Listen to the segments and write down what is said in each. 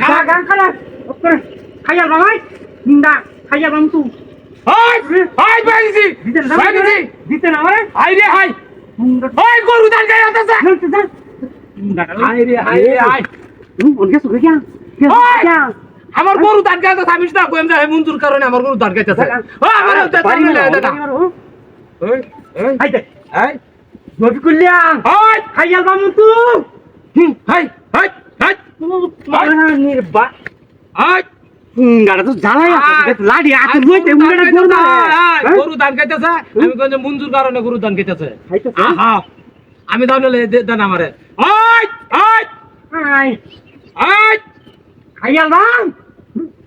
খাইয়ার খালা খাইয়ার বাম আই চিন্তা খাইয়ার বাম তুই ওই ওই বাইজি দিতেন না বাইজি দিতে না আমারে আই রে হাই ওই গরু দাঁত গাইতাছে আই রে আই রে আই। উনকে সুগে গিয়া ওই! আমার গরু দাঁত গাইতাছে আমি সেটা কইম যে মঞ্জুর কারণে আমার গরু দাঁত গাইতাছে। ও আমার দাঁত গাইতাছে। ওই ওই হাই নবি কুলিয়া ওই। খাইয়ার বাম হুম হাই হাই হাই। নির্বা হাই। গাড়া তো জ্বালাই আছে লাড়ি লইতে গরু খাইতেছে আমি কোন মঞ্জুর কারণে গরু খাইতেছে আহা। আমি নলে দান আমারে। ওই খাইয়ার বাম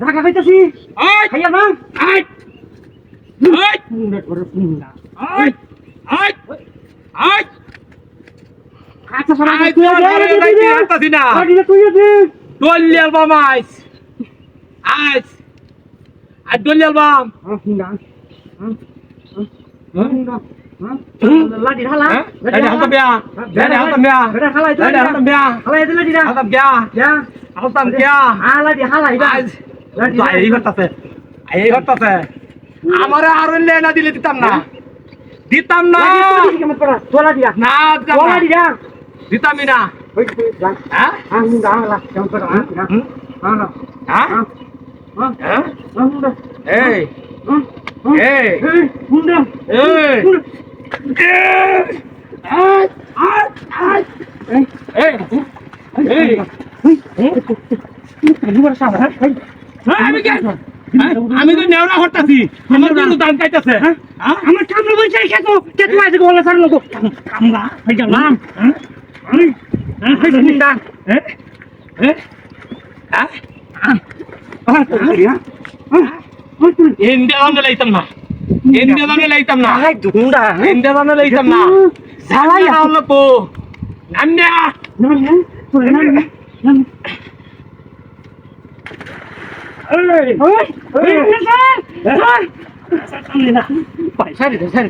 ঢাকা খাইতেছি। ওই খাইয়ার বাম ওই ওই মুন্ডা করে ওই ওই আচ্ছা তুই যাইতে পারতাছি না। তুই আলবাম আইস। আইস। আর ডোলি আলবাম মুন্ডা মুন্ডা লাডি ঢালা। হ্যাঁ? লাডি হালতাম বিয়া লাডি হালতাম বিয়া লাডি হালতাম বিয়া দিলা দিলা হালতাম বিয়া হালতাম বিয়া লাডি হালাই আজ এই করতেছে এই করতেছে আমারে আরও না দিলে দিতাম না দিতাম না তোলা দিয়া না দিয়া দিতামই না হ্যাঁ হ্যাঁ হ্যাঁ এই এই এই এই এই এই আমি কেন আমি তো নেওয়া হরতাছি আমার দান খাইতেছে হ্যাঁ আমার সামনে বলছে খেত খেত মাঝে বলে সার লোক হয়ে? গেলাম মুন্ডা হ্যাঁ? হ্যাঁ ইন্ডিয়া দানে লাইতাম না। লাইতাম ইন্ডিয়া দানে লাইতাম না। জ্বালাই জ্বালাই আল্লাহ পো নান্যা পয়সা দিতে স্যার